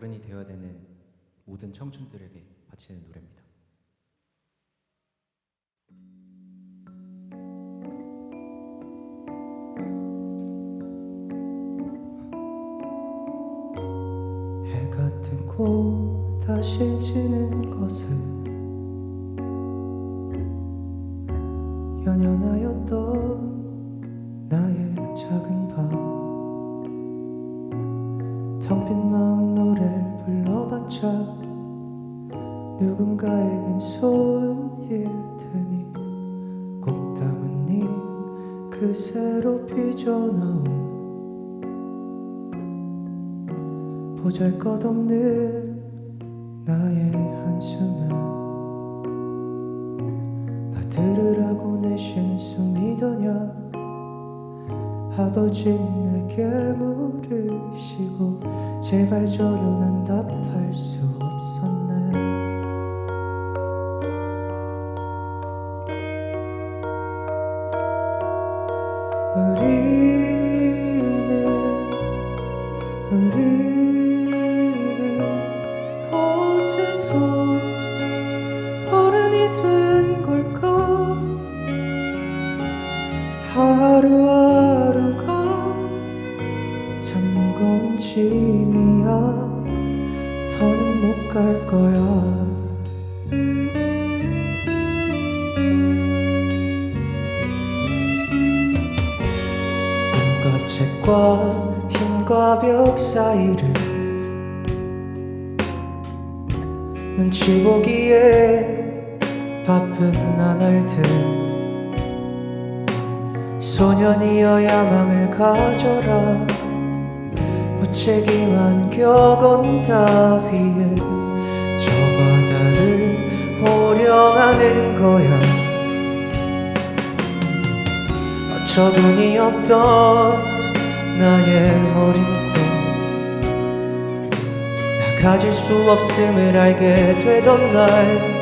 어른이 되어야 되는 모든 청춘들에게 바치는 노래입니다. 해가 뜨고 다시 지는 것은 연연하였던 나의 작은 방텅빈 마음 불러봤자 누군가에겐 소음일 테니 꽃다문님 그새로 삐져나온 보잘것없는 나의 한숨은 나 들으라고 내쉰 숨이더냐? 아버지 내게 물으시고 제발 저로는 답 갈 거야. 책과 힘과 벽 사이를 눈치 보기에 바쁜 나날들. 소년이여 야 망을 가져라. 무책임한 격언 따위에 거야. 어처구니 없던 나의 어린 꿈 나 가질 수 없음을 알게 되던 날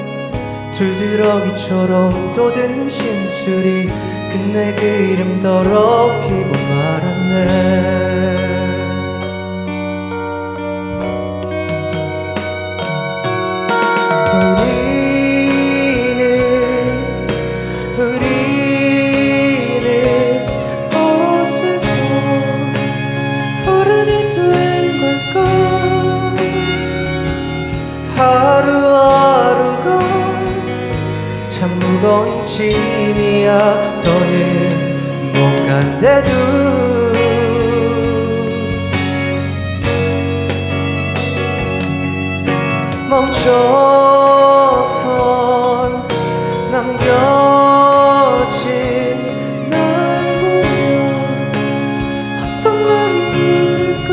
두드러기처럼 돋은 심술이 끝내 그 이름 더럽히고 말았네 무거운 짐이야. 더는 못 간대도. 멈춰선 남겨진 날 보면 어떤 마음이 들까?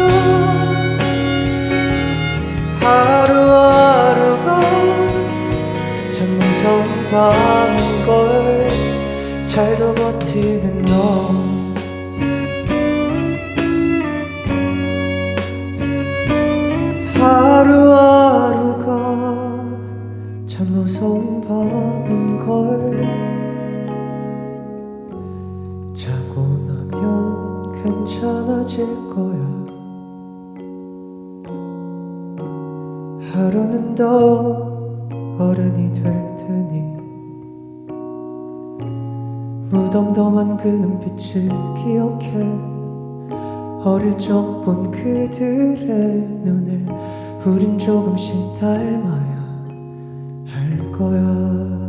하루하루가 참 무서운 밤인걸 잘도 버티는 너. 하루하루가 참 무서운 밤인 걸. 자고 나면 괜찮아질 거야. 하루는 더 어른이 될 테니 무덤덤한 그 눈빛을 기억해. 어릴 적 본 그들의 눈을 우린 조금씩 닮아야 할 거야